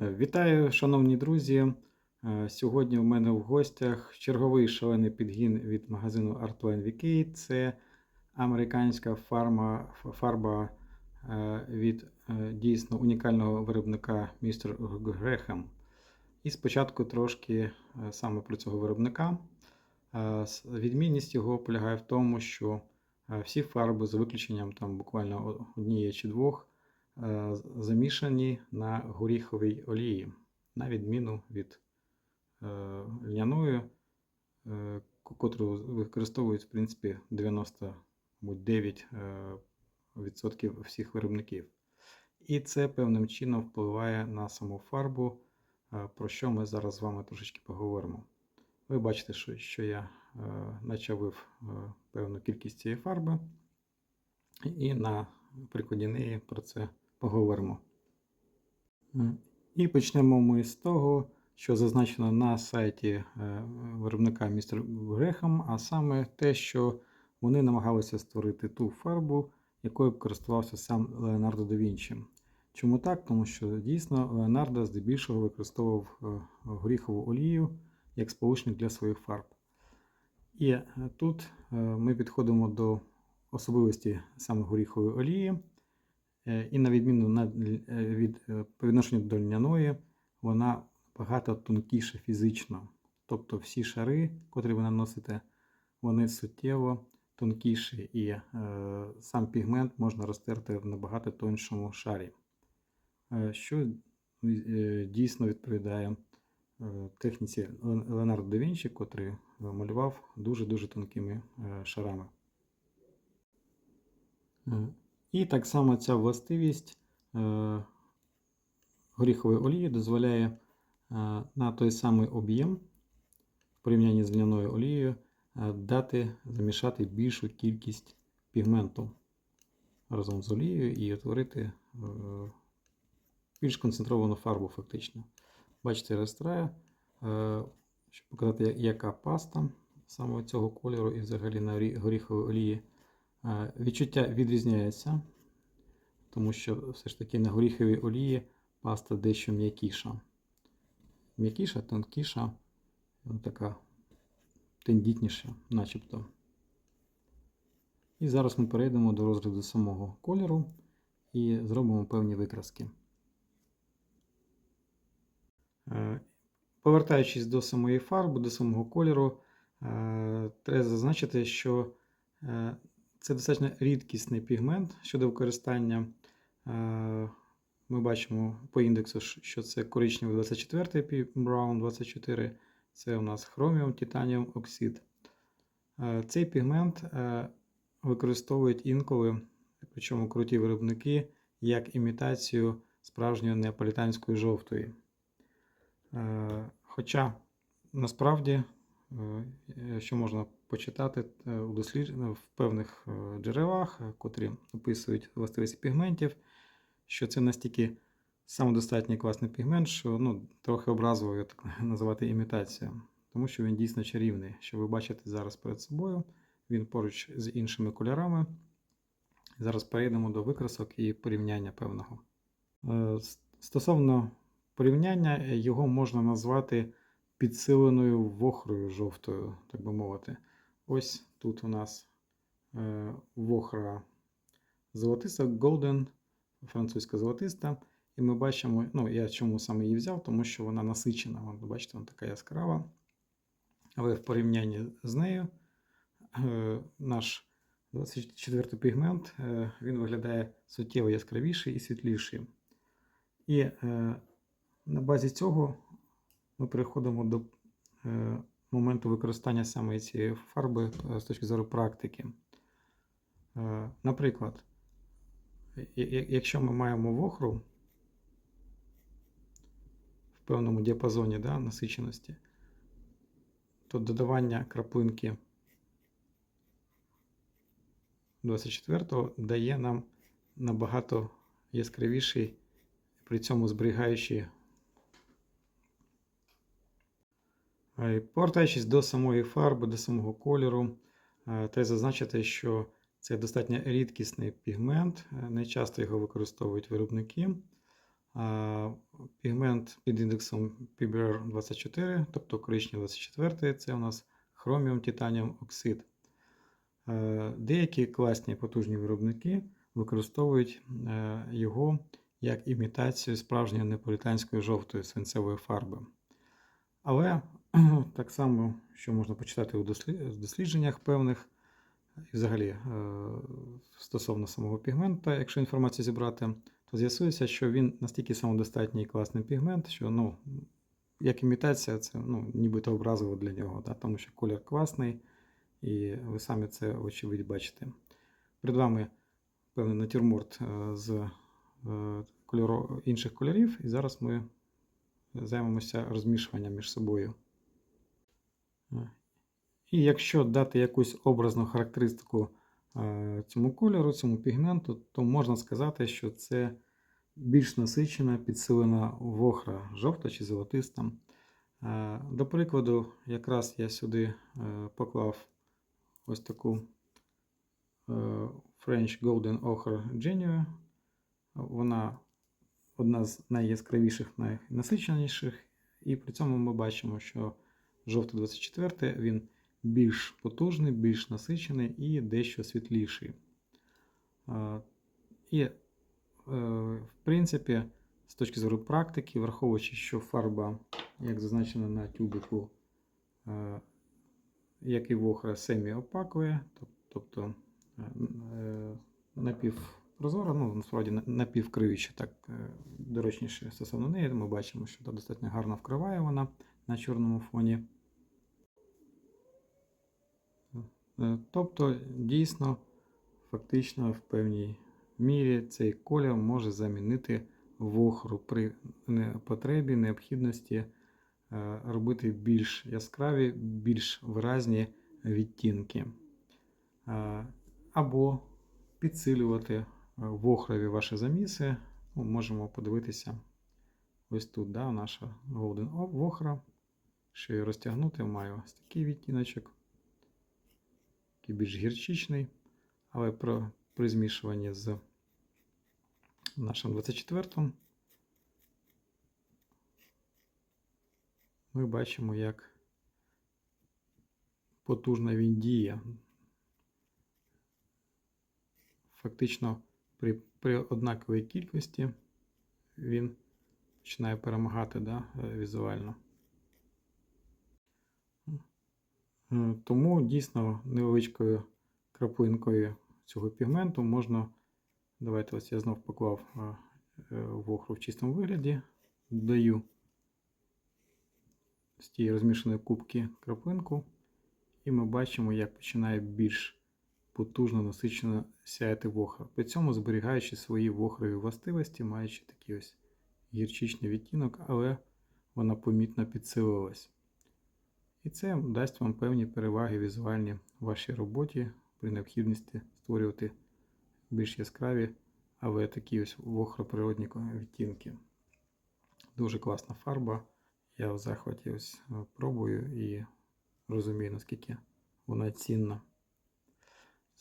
Вітаю, шановні друзі. Е, Сьогодні у мене в гостях черговий шалений підгін від магазину Artline VK. Це американська фарма, фарба е, від е, дійсно унікального виробника містер Грехем. І спочатку трошки саме про цього виробника. Відмінність його полягає в тому, що всі фарби, за виключенням там буквально однієї чи двох, замішані на горіховій олії, на відміну від е, льняної, е, котру використовують в принципі 99% е, всіх виробників. І це певним чином впливає на саму фарбу, е, про що ми зараз з вами трошечки поговоримо. Ви бачите, що, я е, начавив е, певну кількість цієї фарби, і на прикладі неї про це поговоримо. І почнемо ми з того, що зазначено на сайті е, виробника містер Грехам, а саме те, що вони намагалися створити ту фарбу, якою б користувався сам Леонардо да Вінчі. Чому так? Тому що дійсно Леонардо здебільшого використовував е, горіхову олію як сполучник для своїх фарб. І е, тут ми підходимо до особливості саме горіхової олії. Е, І на відміну е, від е, по відношенню до льняної, вона багато тонкіша фізично. Тобто всі шари, котрі ви наносите, вони суттєво тонкіші, і е, сам пігмент можна розтерти в набагато тоншому шарі, що е, дійсно відповідає е, техніці Леонардо да Вінчі, котрий малював дуже-дуже тонкими е, шарами. І так само ця властивість е, горіхової олії дозволяє е, на той самий об'єм в порівнянні з льняною олією е, дати замішати більшу кількість пігменту разом з олією і утворити е, більш концентровану фарбу фактично. Бачите, я е, щоб показати, яка паста саме цього кольору і взагалі на орі- горіховій олії. Е, Відчуття відрізняється, тому що все ж таки на горіховій олії паста дещо м'якіша. М'якіша, тонкіша, ну, така тендітніша, начебто. І зараз ми перейдемо до розгляду самого кольору і зробимо певні викраски. Е, Повертаючись до самої фарби, до самого кольору, е, треба зазначити, що це достатньо рідкісний пігмент щодо використання. Е, Ми бачимо по індексу, що- це коричневий 24 пі- Brown 24, це у нас хроміум, титаніум оксид. Е, Цей пігмент е, використовують інколи, причому круті виробники, як імітацію справжньої неаполітанської жовтої. Хоча насправді, що можна почитати е, у дослід... в певних е, джерелах, е, котрі описують властивості пігментів, що це настільки самодостатній класний пігмент, що ну, трохи образливо так називати імітацією, тому що він дійсно чарівний. Що ви бачите зараз перед собою, він поруч з іншими кольорами. Зараз перейдемо до викрасок і порівняння певного. Е, Стосовно порівняння, е, його можна назвати підсиленою вохрою жовтою, так би мовити. Ось тут у нас е, вохра золотиста, golden, французька золотиста. І ми бачимо, ну я чому саме її взяв, тому що вона насичена. Вон, бачите, вона така яскрава. Але в порівнянні з нею е, наш 24 пігмент е, він виглядає суттєво яскравіший і світліший. І е, на базі цього ми переходимо до е, моменту використання саме цієї фарби е, з точки зору практики. Е, наприклад, якщо ми маємо вохру в певному діапазоні да, насиченості, то додавання краплинки 24-го дає нам набагато яскравіший, при цьому зберігаючи. Е, Повертаючись до самої фарби, до самого кольору, е, треба зазначити, що це достатньо рідкісний пігмент, не часто його використовують виробники. Пігмент під індексом PBR24, тобто коричневий 24, це у нас хроміум титаніум оксид. Е, Деякі класні потужні виробники використовують е, його як імітацію справжньої неаполітанської жовтої свинцевої фарби. Але так само, що можна почитати у дослідженнях певних, і взагалі е, стосовно самого пігмента, якщо інформацію зібрати, то з'ясується, що він настільки самодостатній і класний пігмент, що ну, як імітація, це ну, нібито образово для нього, да? тому що колір класний, і ви самі це очевидь бачите. Перед вами певний натюрморт е, з е, кольоро... інших кольорів, і зараз ми займемося розмішуванням між собою. Е, І якщо дати якусь образну характеристику е, цьому кольору, цьому пігменту, то можна сказати, що це більш насичена, підсилена вохра, жовта чи золотиста. Е, До прикладу, якраз я сюди е, поклав ось таку French Golden Ochre Genuine. Вона одна з найяскравіших, найнасиченіших, і при цьому ми бачимо, що жовтий 24 він більш потужний, більш насичений і дещо світліший. І, е, в принципі, з точки зору практики, враховуючи, що фарба, як зазначено на тюбику, е, як і вохра семі-опакує, тобто е, напівпрозора, ну, насправді на- напівкриюча, так доречніше стосовно неї, ми бачимо, що та достатньо гарно вкриває вона на чорному фоні. Е, Тобто, дійсно, фактично в певній мірі цей колір може замінити вохру при потребі, необхідності е, робити більш яскраві, більш виразні відтінки. Е, Або підсилювати е, вохрові ваші заміси. Ну, можемо подивитися ось тут, да, наша Golden вохра. Що її розтягнути, маю ось такий відтіночок такий більш гірчичний, але про, при змішуванні з нашим 24-м ми бачимо, як потужно він діє. Фактично при, при однаковій кількості він починає перемагати да, візуально. Е, Тому дійсно невеличкою краплинкою цього пігменту можна. Давайте ось я знов поклав е, е, вохру в чистому вигляді, додаю з тієї розмішаної кубки краплинку, і ми бачимо, як починає більш потужно насичено сяяти вохра. При цьому зберігаючи свої вохрові властивості, маючи такий ось гірчичний відтінок, але вона помітно підсилилась. І це дасть вам певні переваги візуальні в вашій роботі при необхідності створювати більш яскраві, але такі ось вохроприродні відтінки. Дуже класна фарба. Я в захваті ось е, пробую і розумію, наскільки вона цінна.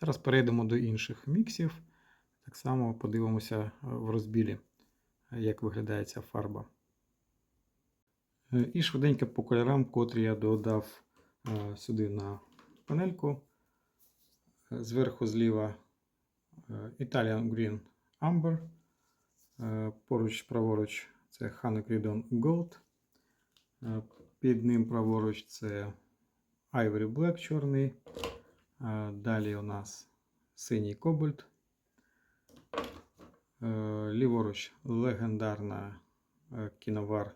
Зараз перейдемо до інших міксів. Так само подивимося е, в розбілі, е, як виглядає ця фарба. Е, І швиденько по кольорам, котрі я додав е, сюди на панельку. Е, Зверху зліва Italian Green Amber. Поруч праворуч це Hanekridon Gold. Під ним праворуч це Ivory Black чорний. Далі у нас синій кобальт. Ліворуч легендарна кіновар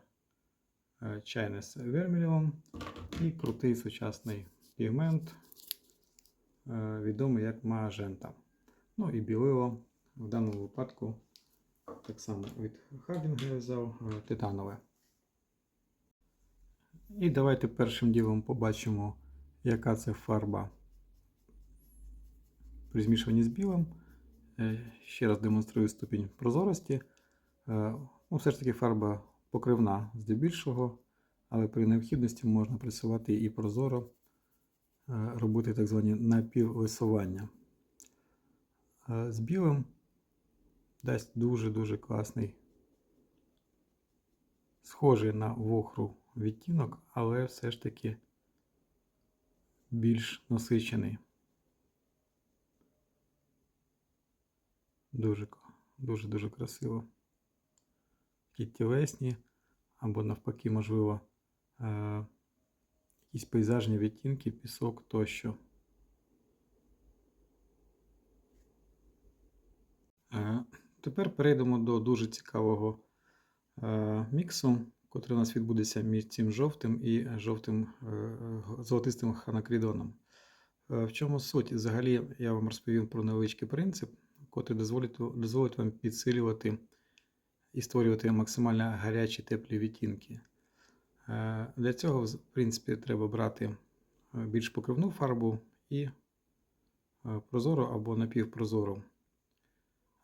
е, Chinese Vermilion і крутий сучасний пігмент, е, відомий як Magenta. Ну і білило в даному випадку так само від Хардінга взяв е, титанове. І давайте першим ділом побачимо, яка це фарба при змішуванні з білим. Ще раз демонструю ступінь прозорості. Ну, все ж таки фарба покривна здебільшого, але при необхідності можна працювати і прозоро, е, робити так звані напіввисування. Е, З білим дасть дуже-дуже класний схожий на вохру відтінок, але все ж таки більш насичений. Дуже, дуже, дуже красиво. Такі тілесні, або навпаки, можливо, е, якісь пейзажні відтінки, пісок тощо. Е, Тепер перейдемо до дуже цікавого е, міксу, котрий у нас відбудеться між цим жовтим і жовтим золотистим ханакрідоном. В чому суть? Взагалі я вам розповім про невеличкий принцип, котрий дозволить, дозволить вам підсилювати і створювати максимально гарячі теплі відтінки. Е, Для цього, в принципі, треба брати е, більш покривну фарбу і е, прозору або напівпрозору.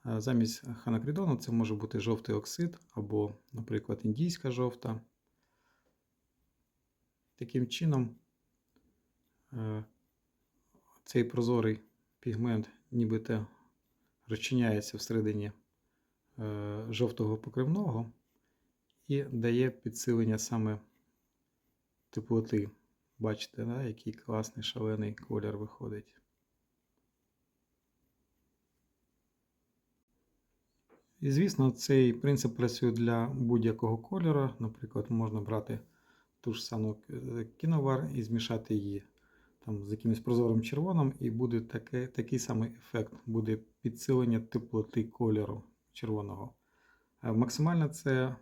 Замість ханакридону це може бути жовтий оксид або, наприклад, індійська жовта. Таким чином, цей прозорий пігмент нібито розчиняється всередині жовтого покривного і дає підсилення саме теплоти. Бачите, да, який класний шалений колір виходить. І, звісно, цей принцип працює для будь-якого кольору. Наприклад, можна брати ту ж саму е, кіновар і змішати її там, з якимось прозорим червоним, і буде таке, такий самий ефект, буде підсилення теплоти кольору червоного. Е, Максимально це е,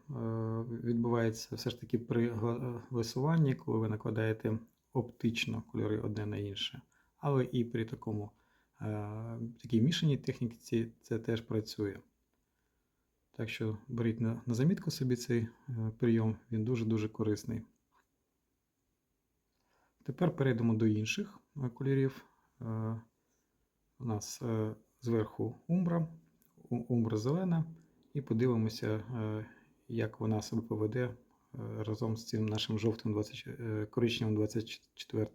відбувається все ж таки при гла- гласуванні, коли ви накладаєте оптично кольори одне на інше. Але і при такому е, такій мішаній техніці це теж працює. Так що беріть на, на замітку собі цей е, прийом, він дуже-дуже корисний. Тепер перейдемо до інших е, кольорів. Е, У нас е, зверху умбра, умбра зелена, і подивимося, е, як вона себе поведе е, разом з цим нашим жовтим 20, е, коричневим 24.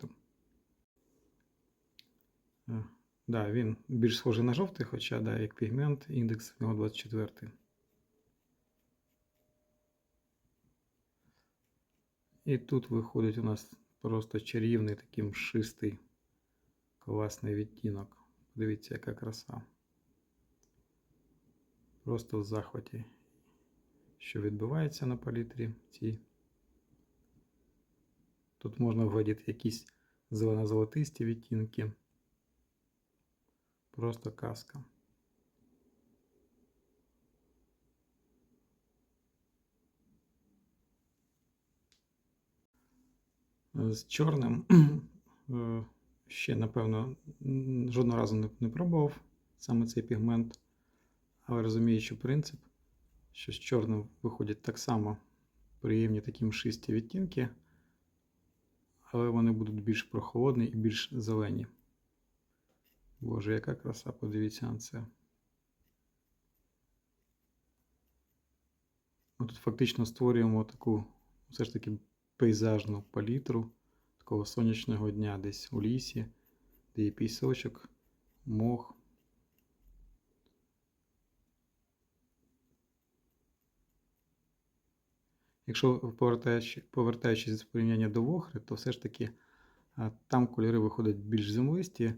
Е, Да, він більш схожий на жовтий, хоча да, як пігмент, індекс в нього 24. І тут виходить у нас просто чарівний такий мшистий класний відтінок. Подивіться, яка краса. Просто в захваті, що відбувається на палітрі цій. Тут можна вгадіти якісь зелено-золотисті відтінки. Просто казка. З чорним е, ще, напевно, жодного разу не пробував саме цей пігмент, але розуміючи принцип, що з чорним виходять так само приємні такі мшисті відтінки, але вони будуть більш прохолодні і більш зелені. Боже, яка краса, подивіться на це. Ми тут фактично створюємо таку все ж таки пейзажну палітру такого сонячного дня десь у лісі, де є пісочок, мох. Якщо повертаючи, повертаючись з порівняння до вохри, то все ж таки там кольори виходять більш землисті,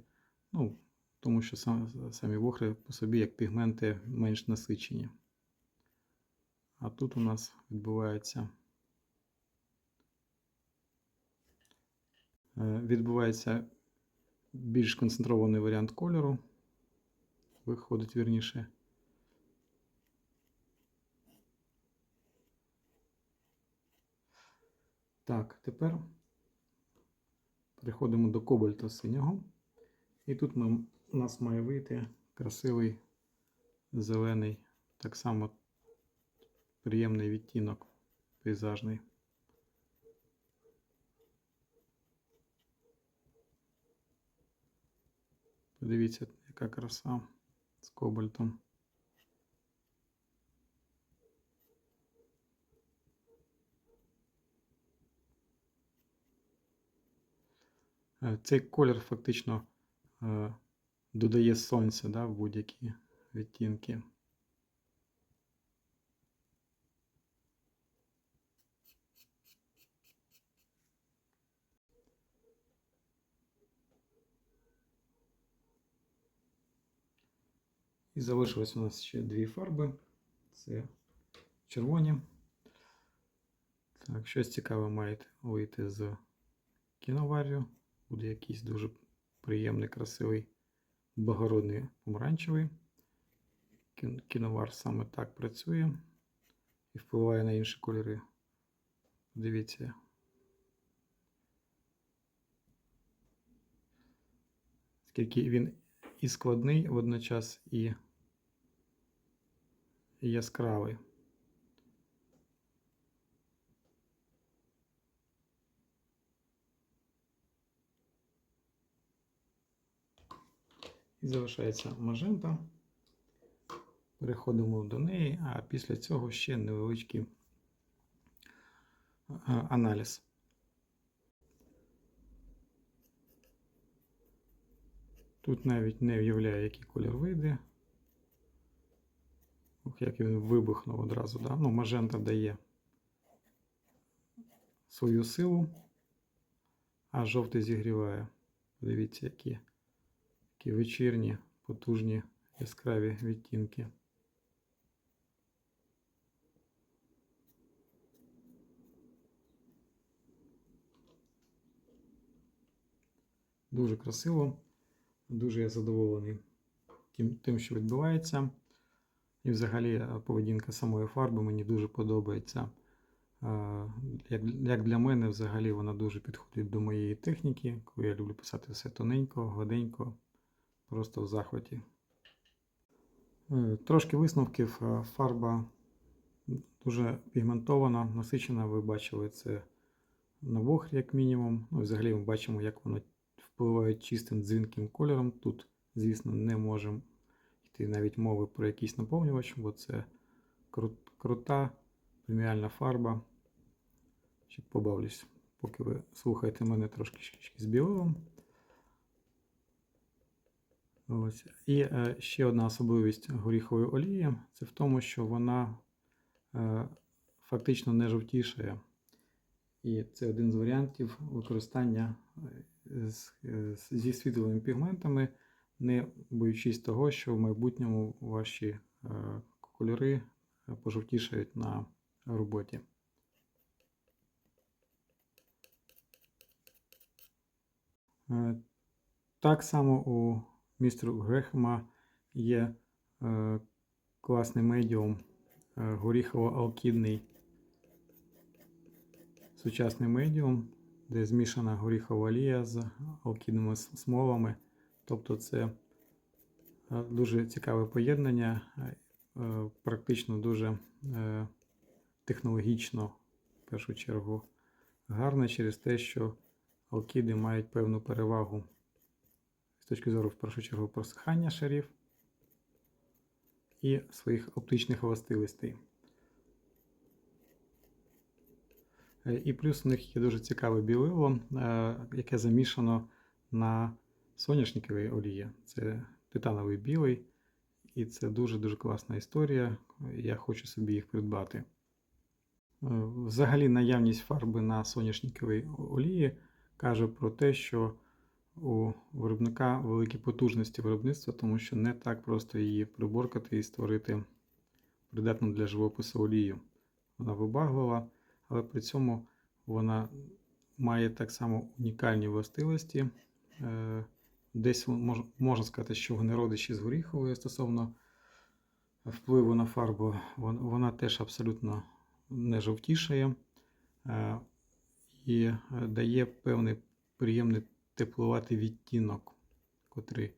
ну, тому що сам, самі вохри по собі як пігменти менш насичені. А тут у нас відбувається е, відбувається більш концентрований варіант кольору. Виходить вірніше. Так, тепер переходимо до кобальта синього. І тут ми, у нас має вийти красивий зелений, так само приємний відтінок пейзажний. Подивіться, яка краса з кобальтом. Е, цей колір фактично е, додає сонце да, в будь-які відтінки. І залишилось у нас ще дві фарби. Це червоні. Так, щось цікаве має вийти з кіноварію. Буде якийсь дуже приємний, красивий, благородний помаранчевий. Кіновар саме так працює і впливає на інші кольори. Дивіться. Скільки він і складний водночас, і яскравий. І залишається мажента. Переходимо до неї, а після цього ще невеличкий е, аналіз. Тут навіть не уявляю, який колір вийде. Ох, як він вибухнув одразу. Да? Ну, мажента дає свою силу, а жовтий зігріває. Подивіться, які, які вечірні, потужні, яскраві відтінки. Дуже красиво. Дуже я задоволений тим, що відбувається. І взагалі е, поведінка самої фарби мені дуже подобається. Е, як для мене, взагалі вона дуже підходить до моєї техніки, коли я люблю писати все тоненько, гладенько, просто в захваті. Е, Трошки висновків. Е, Фарба дуже пігментована, насичена. Ви бачили це на вохрі, як мінімум. Ну, взагалі ми бачимо, як воно впливає чистим дзвінким кольором. Тут, звісно, не можемо йти навіть мови про якийсь наповнювач, бо це кру- крута преміальна фарба. Ще побавлюсь, поки ви слухаєте мене трошки з білилом. Ось. І е, ще одна особливість горіхової олії це в тому, що вона е, фактично не жовтішає. І це один з варіантів використання е, зі світловими пігментами, не боючись того, що в майбутньому ваші кольори пожовтішають на роботі. Так само у містера Грехема є е, класний медіум е, горіхово-алкідний сучасний медіум, де змішана горіхова олія з алкідними смолами. Тобто це е, дуже цікаве поєднання, е, практично дуже е, технологічно, в першу чергу, гарне через те, що алкіди мають певну перевагу точки зору, в першу чергу, просихання шарів і своїх оптичних властивостей. Е, І плюс у них є дуже цікаве білило, е, яке замішано на соняшниковій олії. Це титановий білий, і це дуже-дуже класна історія. Я хочу собі їх придбати. Е, Взагалі, наявність фарби на соняшниковій олії каже про те, що у виробника великі потужності виробництва, тому що не так просто її приборкати і створити придатну для живопису олію. Вона вибаглива, але при цьому вона має так само унікальні властивості. Е, Десь можна сказати, що вони родичі з горіховою стосовно впливу на фарбу. Вона теж абсолютно не жовтішає е, і е, дає певний приємний тепловатий відтінок, котрий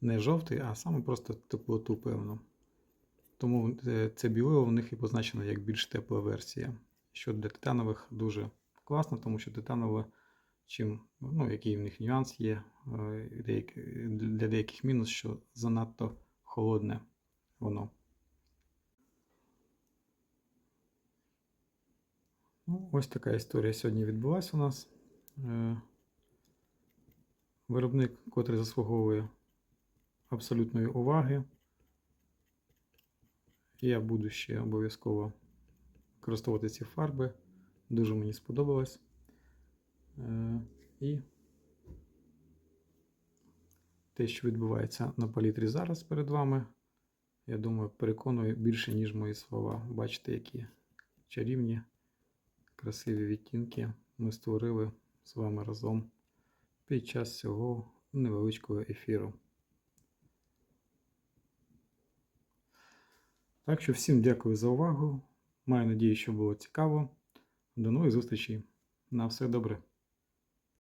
не жовтий, а саме просто теплоту певну. Тому е, це білило в них і позначено як більш тепла версія. Що для титанових дуже класно, тому що титанове, чим, ну, який в них нюанс є, е, для деяких мінус, що занадто холодне воно. Ну, ось така історія сьогодні відбулася у нас. Виробник, котрий заслуговує абсолютної уваги. Я буду ще обов'язково використовувати ці фарби. Дуже мені сподобалось. Е, І те, що відбувається на палітрі зараз перед вами, я думаю, переконує більше, ніж мої слова. Бачите, які чарівні, красиві відтінки ми створили з вами разом під час цього невеличкого ефіру. Так що всім дякую за увагу. Маю надію, що було цікаво. До нових зустрічей. На все добре.